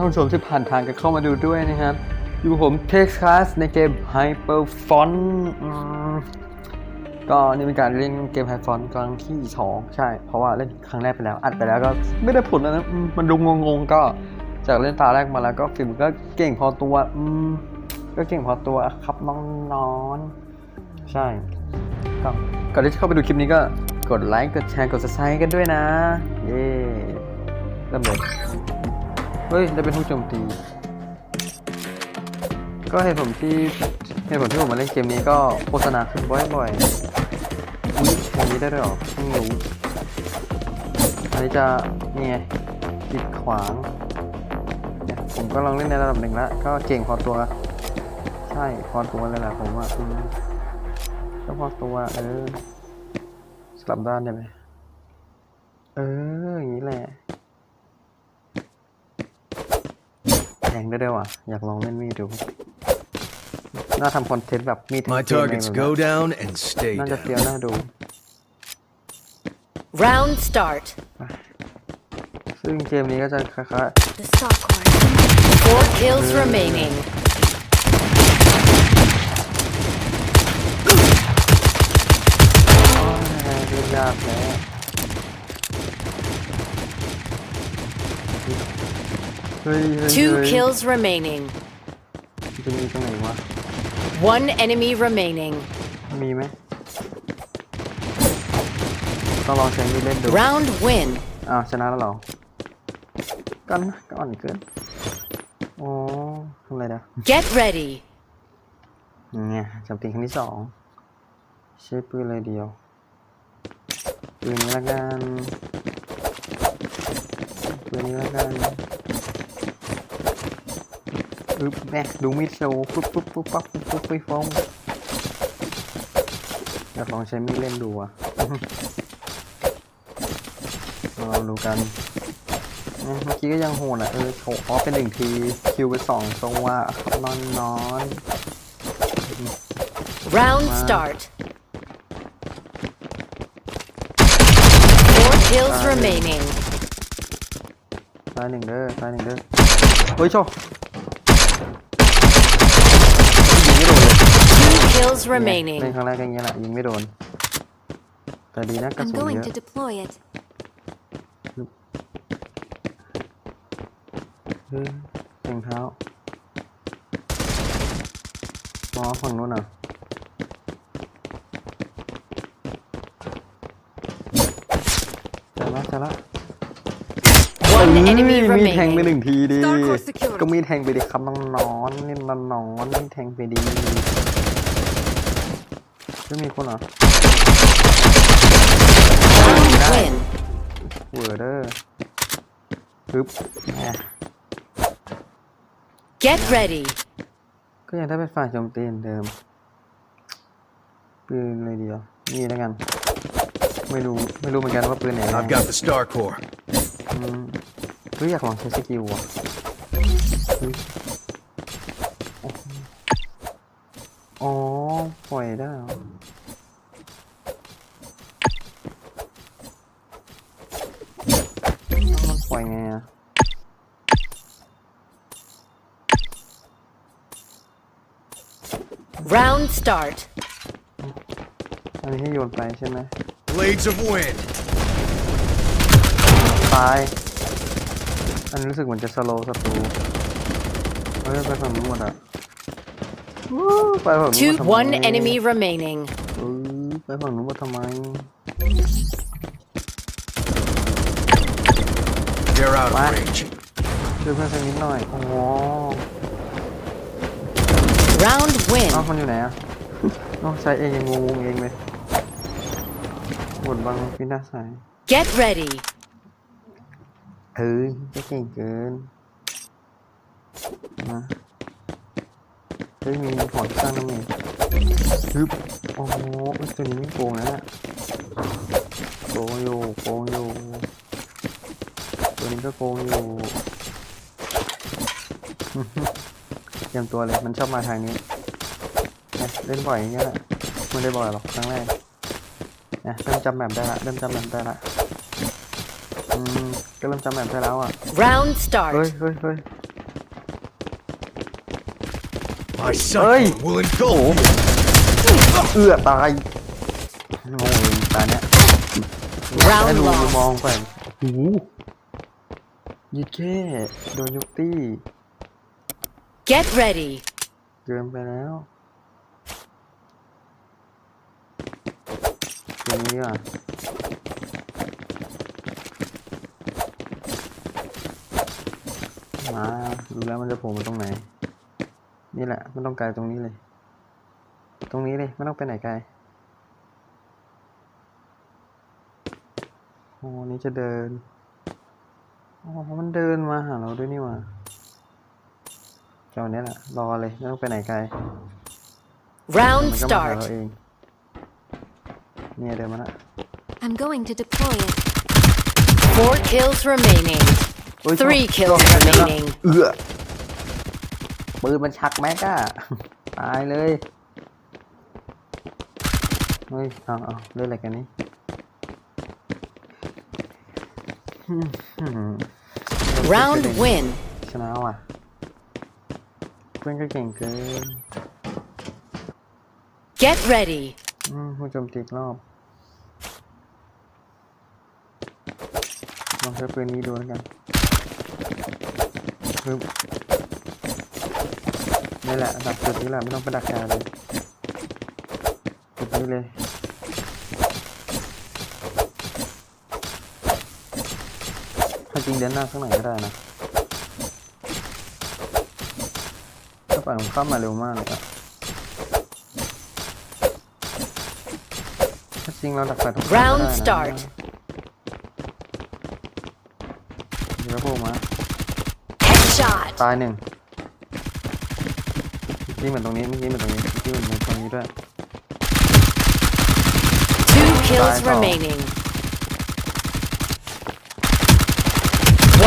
ท่านผู้ชมที่ผ่านทางกันเข้ามาดูด้วยนะครับ อยู่ผมเท็กซัสในเกม Hyper Font ก็นี่เป็นการเล่นเกม Hyper Font ครั้งที่ 2 ใช่ เพราะว่าเล่นครั้งแรกไปแล้ว อัดไปแล้วก็ไม่ได้ผลนะมมันดูงงๆ ก็จากเล่นตาแรกมาแล้วก็ฟิล์มก็เก่งพอตัวอืมก็เก่งพอตัวครับน้องนอนๆใช่ก็ก่อนที่จะเข้าไปดูคลิปนี้ก็กดไลค์ กดแชร์ กด subscribe กันด้วยนะ เย้เริ่มเลย เฮ้ย ได้เป็นผู้โจมตี ก็เหตุผลที่เหตุผลที่ผมมาเล่นเกมนี้ก็โฆษณาขึ้นบ่อยๆอุ้ยอย่างนี้ได้ด้วยหรอเพิ่รู้อันนี้จะเนี่ยกีดขวางเนี่ยผมก็ลองเล่นในระดับหนึ่งแล้วก็เก่งพอตัว ใช่พอตัวเลยแหละผมว่าอืมก็พอตัวเออสลับด้านได้ไหมเอออย่างนี้แหละ แท งได้ด้วยว่ะ อยากลองเล่นมีดดู น่าทำคอนเทนต์แบบมีด My เท่ๆ targets แบบ go down and stay น่าจะ down. เฟี้ยวน่าดู Round start. ซึ่งเกมนี้ก็จะคล้าย The star coin. Four kills remaining. ๆอ๋อเล่นยากแล้เฮ้ยเฮ้ย Two เฮ้ย kills remaining. จะมีตรงไหนวะ One enemy remaining. มีไหมต้องลองใช้มีดเล่นดู Round win. อ้าวชนะแล้วเหรอกันนะก็อ่อนเกินอ๋อทำอะไรนะ Get ready. เนี่ยจำตีครั้งที่สองใช้ปืนเลยเดียวปืนนี้ละกันปืนนี้ละกันอึ๊บ แม่ดูมีดโชว์ปุ๊บปุ๊บปุ๊บปั๊บปุ๊บปุ๊บไปฟองอยากลองใช้มีดเล่นดูอะเราดูกันเมื่อกี้ก็ยังโหดอะเออโชว์ออฟเป็นหนึ่งทีคิวไปสองตัวนอนนอน Round start. Four kills remaining. ตายหนึ่งเด้อตายหนึ่งเด้อเฮ้ยโชว์ยิงไม่โดนเลย Two kills เล่น remaining. ครั้งแรกก็อย่างเงี้ยแหละยิงไม่โดน แต่ดีนะกระ I'm สุน going เย to อะ deploy it. เฮ้ยเสียงเท้าอ๋อฝั่งนู้นอะ จะละจะละ One เอ้ย enemy มีแทงไปห remaining. นึ่งทีดี Star Core secured. ก็มีแทงไปดิครับน้องนอนนี่มันนอนนี่แทงไปดี ไม่มีคนเหรอ Round win. เวอร์เดอร์ปึ๊บแหม Get ready. ก็ยังได้เป็นฝ่ายโจมตีเหมือนเดิมปืนเลยเดียว นี่แล้วกัน ไม่รู้ไม่รู้เหมือนกันว่าปืนไหน I've got the Star Core. อืมเฮ้ยอยากลองใช้สกิลว่ะเฮ้ยโอ้โหอ๋อ ปล่อยได้เหรอ Round start. อันนี้ให้โยนไปใช่ไหม Blades of Wind. ตาย อันนี้รู้สึกเหมือนจะสโลว์ศัตรูเฮ้ยไปฝั่งนู้นหมดอะวู้ไปฝั่งนู้น Two หมดทำไม one enemy remaining. เออไปฝั่งนู้นหมดทำไม They're out of What? range. ช่วยเพื่อนสักนิดหน่อย โอ้โห Round win. เอ้ามันอยู่ไหนอะต้องใช้เองยังงงๆเองเลยบดบังพินาศสาย Get ready. เอ้ยจะเก่งเกินนะเฮ้ยมีหอนสร้างน้ำเองฮึบโอ้โหเอ้ยตัวนี้ไม่โกงนะเนี่ยโกงอยู่โกงอยู่ตัวนี้ก็โกงอยู่ เตรียมตัวเลย มันชอบมาทางนี้เนี่ยเล่นบ่อยอย่างเงี้ยแหละไม่ได้บ่อยหรอกครั้งแรกเนี่ยเริ่มจำแบบได้ละเริ่มจำแบบได้ละอืมก็เริ่มจำแบบได้แล้วอะ Round เฮ้ย start. เฮ้ยเฮ้ย My Oi. sight will engulf you. เอื้อตายโง่เลยตาเนี้ย Round ให้ดู lost มองไปโอ้โหยิดแค่โดนยุกตี้ Get ready. เกินไปแล้วตรงนี้ว่ะมาดูแล้วมันจะโผล่มาตรงไหน นี่แหละไม่ต้องไกลตรงนี้เลย ตรงนี้เลยไม่ต้องไปไหนไกลโอ้นี่จะเดินอ๋อมันเดินมาหาเราด้วยนี่ว่า เจ้าเนี้ยแหละรอเลยไม่ต้องไปไหนไกล Round มันก็มาหาเรา start. เองเนี่ยเดินมาละ I'm going to deploy it. Four kills remaining. เฮ้ย Three ชอบ kills ชอบแบบนี้นะ remaining. เอื้อปืนมันชักแม็กอะ ตายเลยเฮ้ยเอาเอาเล่นอะไรกันนี่อืมอืม Round win. ชนะว่ะเพื่อนก็เก่งเกิน Get ready. อืมผู้โจมตีอีกรอบ ลองใช้ปืนนี้ดูแล้วกันปึ๊บนี่แหละดักจุดนี้แหละไม่ต้องไปดักแกเลยจุดนี้เลยถ้าจริงเดินหน้าข้างหลังก็ได้นะ ถ้าปล่อยผมเข้ามาเร็วมากเลยอะถ้าจริงเราดักไฟตรงกลางก็ Round ได้นะ start เดี๋ยวพวกมา Headshot. ตายหนึ่งเมื่อกี้เหมือนตรงนี้เมื่อกี้เหมือนตรงนี้เมื่อกี้เหมือนตรงนี้ด้วย Two kills Bye, Paul. remaining.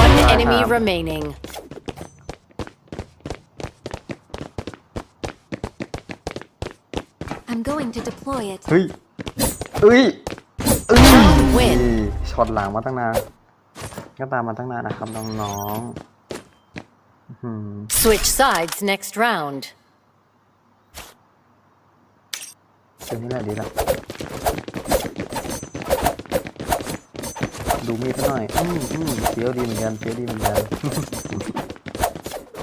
One Bye, enemy Ham. remaining. I'm going to deploy it. เฮ้ยเอ้ยเอ้ย Round win ช็อตหลังมาตั้งนาน ก็ตามมาตั้งนานนะครับน้องๆอื้อหือ Switch sides next round. เป็นนี่แหละดีละดูมีดซะหน่อย อืมอืมเฟี้ยวดีเหมือนกันเฟี้ยวดีเหมือนกัน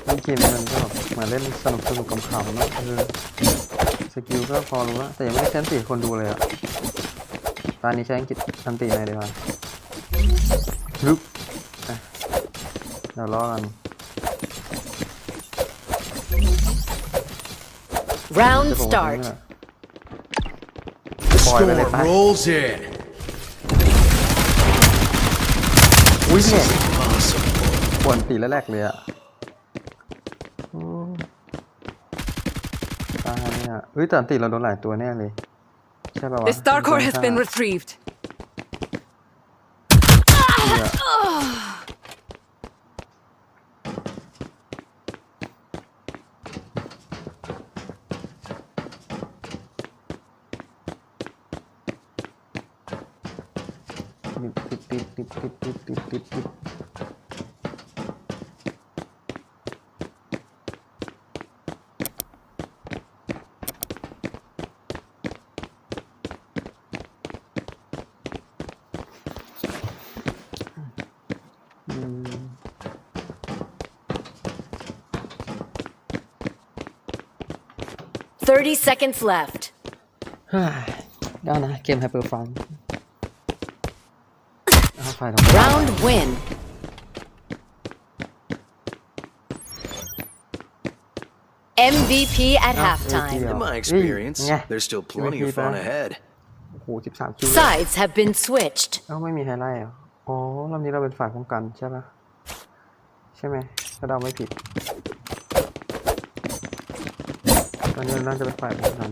เล่นเกมนี้มันก็แบบเหมือนเล่นสนุกสนุกขำๆเนอะเออส กิลก็พอรู้แล้วแต่ยังไม่ได้ใช้อันติคนดูเลยอะตอนนี้ใช้อังกฤษอันติไหนอยดีกว่าฮึบอะเดี๋ยวรอกัน Round จะโผล่ตรง start. นี้แหละ The Boy, really storm fast. rolls in. อุ้ยเนี่ย Impossible. ปวนตีแล้วแรกเลยอะโอ้ตาย เนี่ยเฮ้ยแต่อันติเราโดนหลายตัวแน่เลย ใช่ป่าวะ The Star Core has been โดน retrieved. ฆ่าเนี่ยติดติดติดติดติดติดติดติด 30 seconds left. เฮ้ยได้นะ เกมไฮเปอร์ฟันเอาไฟตรงกลาง Round win. MVP at Ah, halftime. yeah. In my Hey, experience, yeah. there's still plenty of fun Goalkeeper. ahead. โอ้โหสิบสามคิวเลย Sides have been switched. เอ้าไม่มีไฮไลท์เหรออ๋อรอบนี้เราเป็นฝ่ายป้องกันใช่ปะใช่ไหมถ้าเราไม่ผิด อนนี้น่าจะเป็นฝ่ายป้องกัน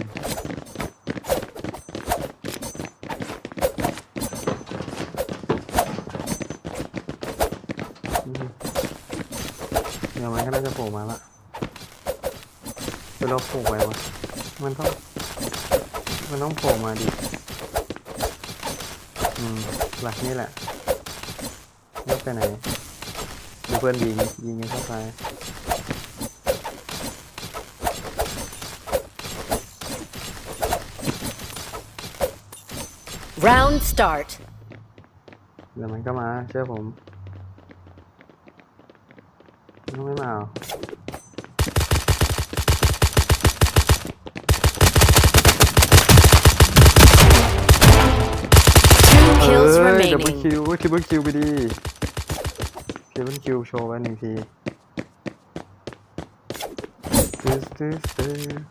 เดี๋ยวมันก็น่าจะโผล่มาละเป็นเราโผล่ไปวะมันต้อง มันต้องโผล่มาดิ อืม หลักนี่แหละไม่ไปไหนดูเพื่อนยิงยิงกันเข้าไป Round start. เดี๋ยวมันก็มาเชื่อผมมันไม่มาหรอ Two kills เอ้ยดับเบิล remaining. คิวทริปเปิลคิวไปดีทริปเปิลคิวโชว์ไว้หนึ่งทีตึ๊ดตึ๊ดตึ๊ด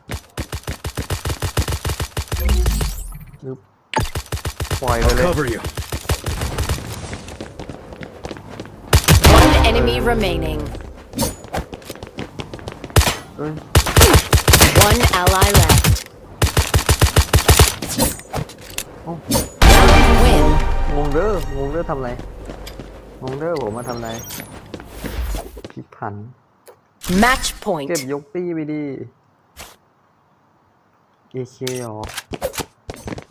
ยึบ ปล่อยไป I'll เลย cover you. One enemy remaining. เอ้ย One ally left. เอ้า Win. งงเด้องงเด้อทำอะไร งงเด้อผมมาทำอะไรพิพัน Match point. เก็บยกตี้ไปดิเอเคหรอ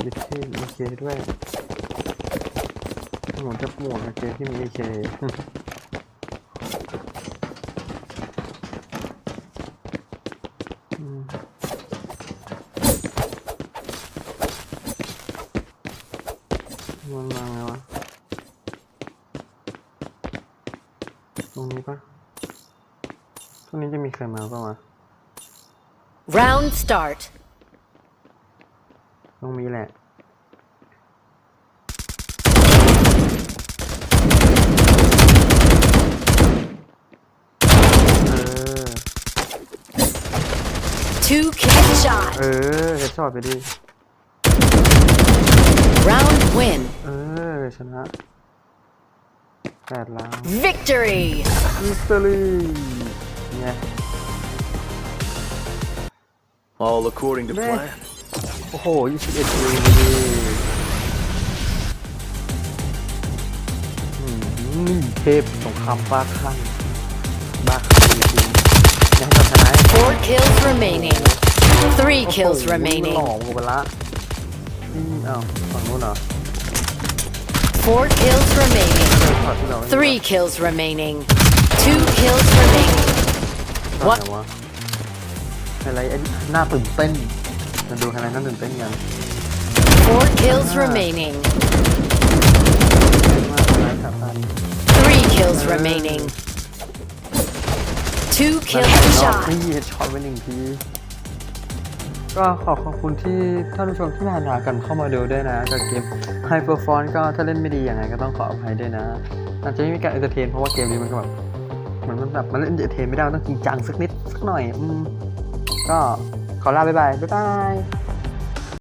ยึดที่เอเคด้วยผมจะปวดกับเกมที่มีเอเคมันมาไงวะ ตรงนี้ปะตรงนี้จะมีใครมาปะวะ Round start. ตรงนี้แหละเออ Two kill shot. เออเฮดช็อตไปดิ Round win. เออ ชนะแปดล้าน Victory. มิสเตอรี่เนี่ย All according to Meh. plan. โอ้โหยี่สิบเอ็ดวิวดิอืมนี่เทพสงครามบ้าคลั่งบ้าคลั่งจริงๆอย่าให้เราชนะ Four kills remaining. Three kills โอ้โห remaining. หล่อกูไปละอืมอ้าวฝั่งนู้นเหรอ Four kills remaining. ช็อตที่เรา Three kills remaining. Two kills remaining. ช็อต What? ไหนวะไฮไลท์ไอ้หน้าตื่นเต้น มาดูไฮไลท์น่าตื่นเต้นกัน Four kills Ah. remaining. เต้นมากไฮไลท์สามพัน Three kills remaining. Two kills นี่ shot. เฮดช็อตไปหนึ่งที ก็ขอขอบคุณที่ท่านผู้ชมที่ผ่านมากันเข้ามาดูด้วยนะกับเกม Hyper f o n ก็ถ้าเล่นไม่ดียังไงก็ต้องขออภัยด้วยนะอาจจะไม่มีการเอนเตอร์เทนเพราะว่าเกมนี้มันก็แบบเหมือนมันแบบมันเล่นเอนเตอร์เทนไม่ได้มันต้องจริงจังสักนิดสักหน่อยอืมก็ ขอลาบ๊ายบายบ๊ายบาย